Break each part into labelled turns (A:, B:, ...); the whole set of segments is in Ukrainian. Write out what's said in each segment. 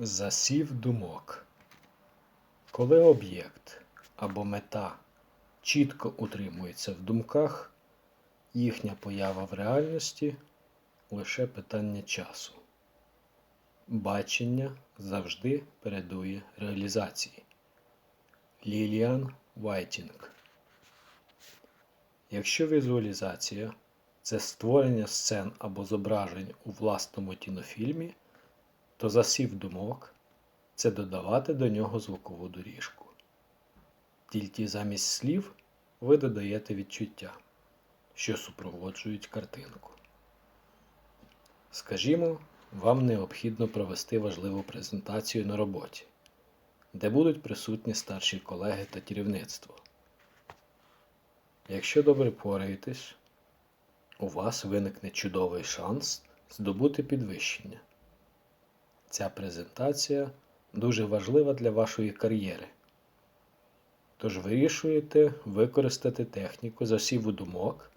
A: Засів думок. Коли об'єкт або мета чітко утримується в думках, їхня поява в реальності лише питання часу. Бачення завжди передує реалізації. Ліліан Вайтінг. Якщо візуалізація це створення сцен або зображень у власному кінофільмі, то засів думок це додавати до нього звукову доріжку. Тільки замість слів ви додаєте відчуття, що супроводжують картинку. Скажімо, вам необхідно провести важливу презентацію на роботі, де будуть присутні старші колеги та керівництво. Якщо добре пораєтесь, у вас виникне чудовий шанс здобути підвищення. Ця презентація дуже важлива для вашої кар'єри. Тож вирішуєте використати техніку засіву думок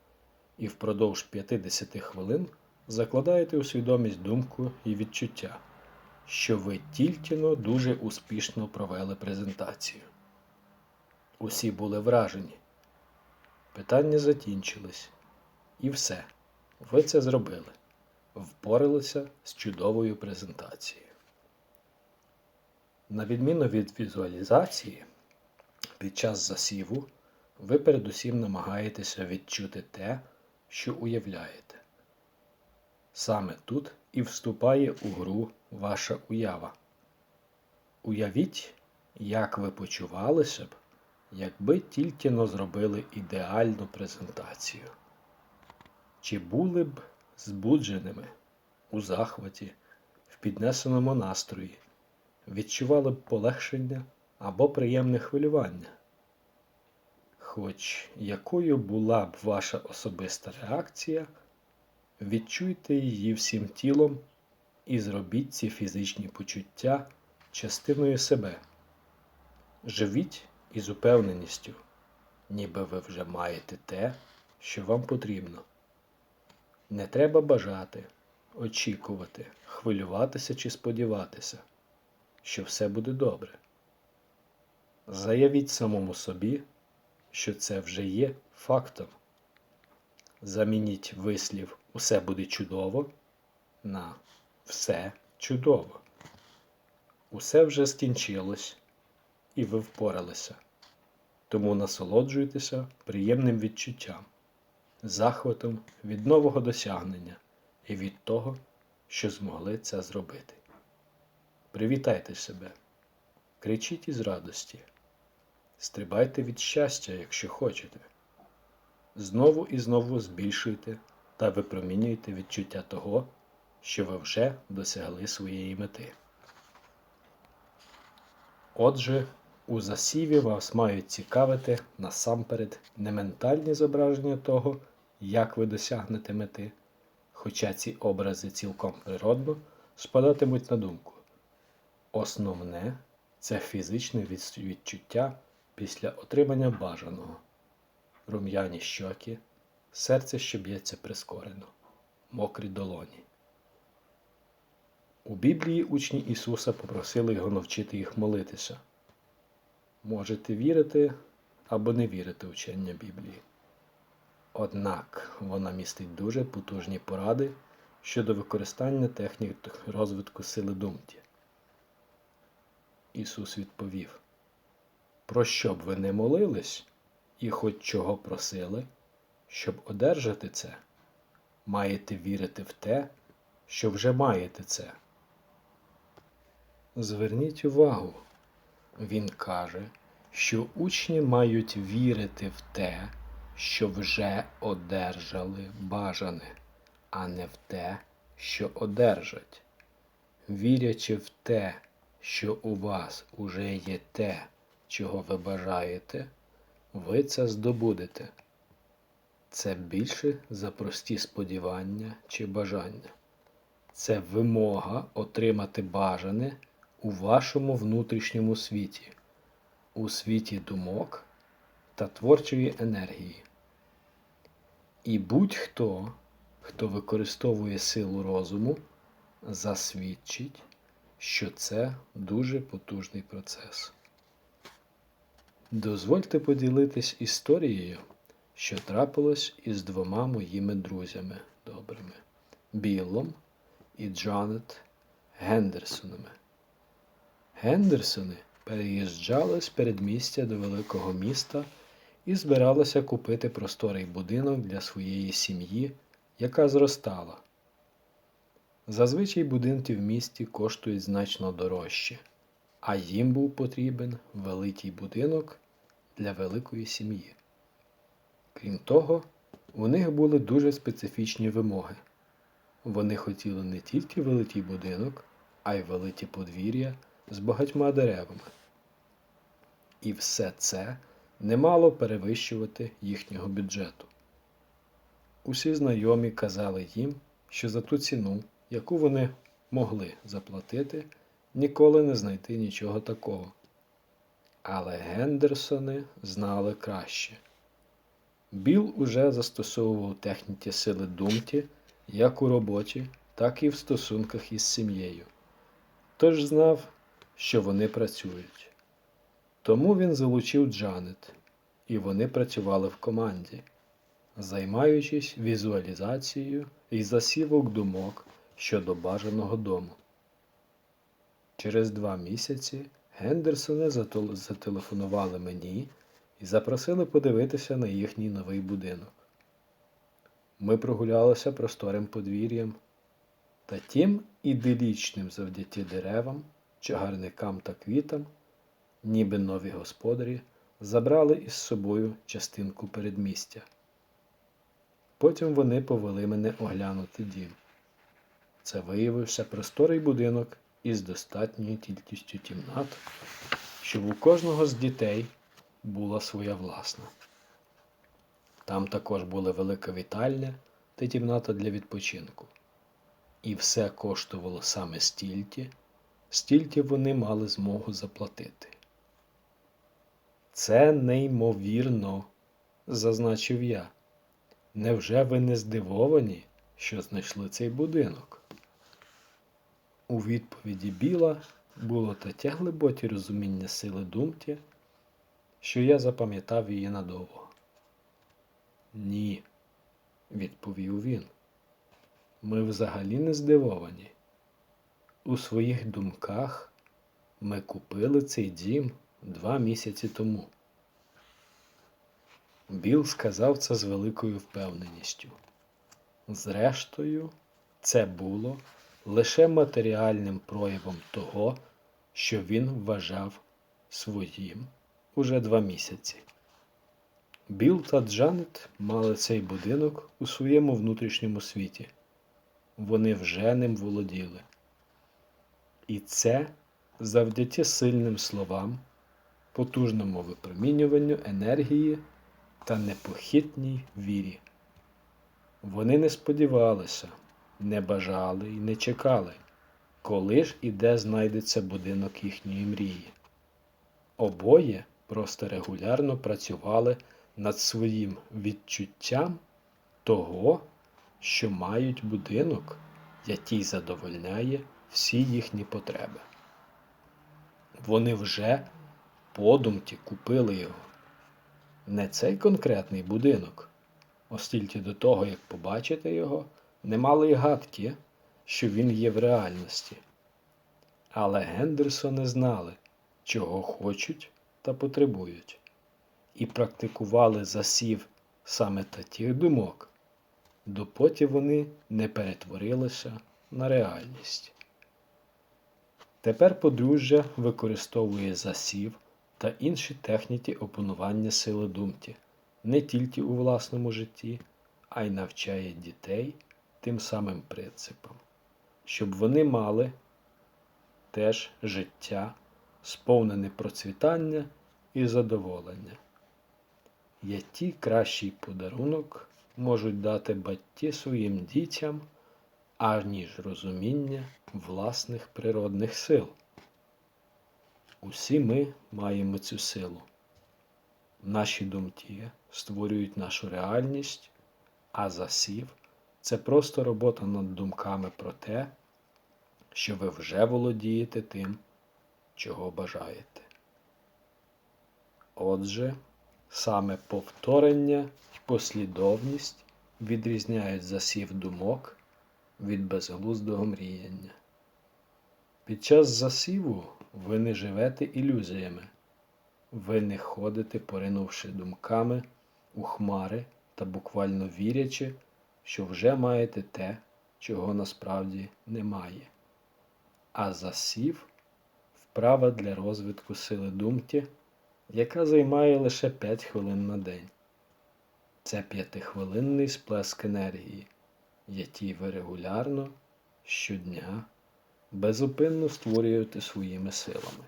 A: і впродовж 50 хвилин закладаєте у свідомість думку і відчуття, що ви тільки но дуже успішно провели презентацію. Усі були вражені. Питання закінчились. І все. Ви це зробили. Впоралися з чудовою презентацією. На відміну від візуалізації, під час засіву ви передусім намагаєтеся відчути те, що уявляєте. Саме тут і вступає у гру ваша уява. Уявіть, як ви почувалися б, якби тільки но зробили ідеальну презентацію. Чи були б збудженими у захваті, в піднесеному настрої, відчували б полегшення або приємне хвилювання? Хоч якою була б ваша особиста реакція, відчуйте її всім тілом і зробіть ці фізичні почуття частиною себе. Живіть із упевненістю, ніби ви вже маєте те, що вам потрібно. Не треба бажати, очікувати, хвилюватися чи сподіватися, що все буде добре. Заявіть самому собі, що це вже є фактом. Замініть вислів Усе буде чудово на все чудово. Усе вже скінчилось, і ви впоралися. Тому насолоджуйтеся приємним відчуттям захватом від нового досягнення і від того, що змогли це зробити. Привітайте себе, кричіть із радості, стрибайте від щастя, якщо хочете. Знову і знову збільшуйте та випромінюйте відчуття того, що ви вже досягли своєї мети. Отже, у засіві вас мають цікавити насамперед не ментальні зображення того, як ви досягнете мети, хоча ці образи цілком природно спадатимуть на думку. Основне це фізичне відчуття після отримання бажаного, рум'яні щоки, серце, що б'ється прискорено, мокрі долоні. У Біблії учні Ісуса попросили його навчити їх молитися. Можете вірити або не вірити в вчення Біблії. Однак вона містить дуже потужні поради щодо використання технік розвитку сили думки. Ісус відповів: Про що б ви не молились і хоч чого просили, щоб одержати це, маєте вірити в те, що вже маєте це. Зверніть увагу, Він каже, що учні мають вірити в те що вже одержали бажане, а не в те, що одержать. Вірячи в те, що у вас уже є те, чого ви бажаєте, ви це здобудете. Це більше за прості сподівання чи бажання. Це вимога отримати бажане у вашому внутрішньому світі, у світі думок та творчої енергії. І будь-хто, хто використовує силу розуму, засвідчить, що це дуже потужний процес. Дозвольте поділитись історією, що трапилось із двома моїми друзями добрими Біллом і Джанет Гендерсонами. Гендерсони переїжджали з передмістя до великого міста і збиралися купити просторий будинок для своєї сім'ї, яка зростала. Зазвичай будинки в місті коштують значно дорожче, а їм був потрібен великий будинок для великої сім'ї. Крім того, у них були дуже специфічні вимоги. Вони хотіли не тільки великий будинок, а й великі подвір'я з багатьма деревами. І все це не мало перевищувати їхнього бюджету. Усі знайомі казали їм, що за ту ціну, яку вони могли заплатити, ніколи не знайти нічого такого. Але Гендерсони знали краще. Біл уже застосовував техніки сили думки як у роботі, так і в стосунках із сім'єю. Тож знав, що вони працюють. Тому він залучив Джанет, і вони працювали в команді, займаючись візуалізацією і засівок думок щодо бажаного дому. Через два місяці Гендерсони зателефонували мені і запросили подивитися на їхній новий будинок. Ми прогулялися просторим подвір'ям та тим іделічним завдяки деревам, чагарникам та квітам, ніби нові господарі забрали із собою частинку передмістя. Потім вони повели мене оглянути дім. Це виявився просторий будинок із достатньою кількістю кімнат, щоб у кожного з дітей була своя власна. Там також була велика вітальня та кімната для відпочинку. І все коштувало саме стільки, стільки вони мали змогу заплатити. Це неймовірно, зазначив я. Невже ви не здивовані, що знайшли цей будинок? У відповіді Біла було таке глибоке розуміння сили думки, що я запам'ятав її надовго. Ні, відповів він. Ми взагалі не здивовані. У своїх думках ми купили цей дім два місяці тому. Біл сказав це з великою впевненістю. Зрештою, це було лише матеріальним проявом того, що він вважав своїм уже два місяці. Біл та Джанет мали цей будинок у своєму внутрішньому світі. Вони вже ним володіли. І це завдяки сильним словам, потужному випромінюванню енергії та непохитній вірі. Вони не сподівалися, не бажали і не чекали, коли ж і де знайдеться будинок їхньої мрії. Обоє просто регулярно працювали над своїм відчуттям того, що мають будинок, який задовольняє всі їхні потреби. Вони вже подумки купили його. Не цей конкретний будинок, оскільки до того, як побачити його, не мали й гадки, що він є в реальності. Але Гендерсони знали, чого хочуть та потребують, і практикували засів саме таких думок, допоки вони не перетворилися на реальність. Тепер подружжя використовує засів та інші техніки опанування сили думки не тільки у власному житті, а й навчає дітей тим самим принципам, щоб вони мали теж життя, сповнене процвітання і задоволення. Який кращий подарунок можуть дати батьки своїм дітям, аніж розуміння власних природних сил. Усі ми маємо цю силу. Наші думки створюють нашу реальність, а засів це просто робота над думками про те, що ви вже володієте тим, чого бажаєте. Отже, саме повторення і послідовність відрізняють засів думок від безглуздого мріяння. Під час засіву ви не живете ілюзіями, ви не ходите, поринувши думками у хмари та буквально вірячи, що вже маєте те, чого насправді немає. А засів вправа для розвитку сили думки, яка займає лише 5 хвилин на день. Це п'ятихвилинний сплеск енергії, який ви регулярно щодня безупинно створюєте своїми силами.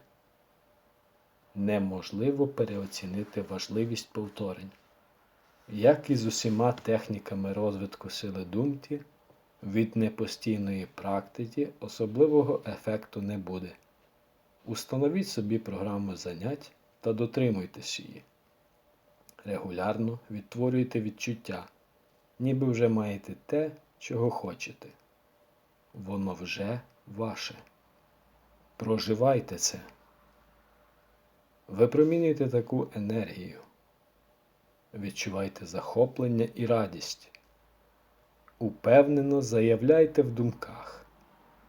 A: Неможливо переоцінити важливість повторень. Як і з усіма техніками розвитку сили думки, від непостійної практики особливого ефекту не буде. Установіть собі програму занять та дотримуйтесь її. Регулярно відтворюйте відчуття, ніби вже маєте те, чого хочете. Воно вже ваше. Проживайте це. Випромінюйте таку енергію. Відчувайте захоплення і радість. Упевнено заявляйте в думках,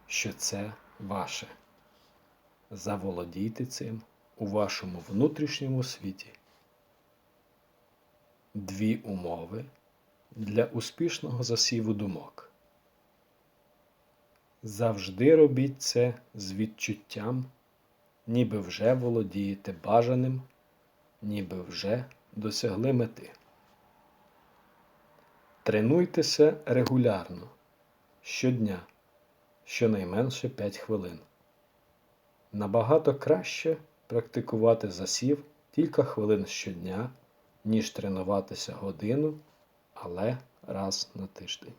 A: що це ваше. Заволодійте цим у вашому внутрішньому світі. Дві умови для успішного засіву думок. Завжди робіть це з відчуттям, ніби вже володієте бажаним, ніби вже досягли мети. Тренуйтеся регулярно, щодня, щонайменше 5 хвилин. Набагато краще практикувати засів кілька хвилин щодня, ніж тренуватися годину, але раз на тиждень.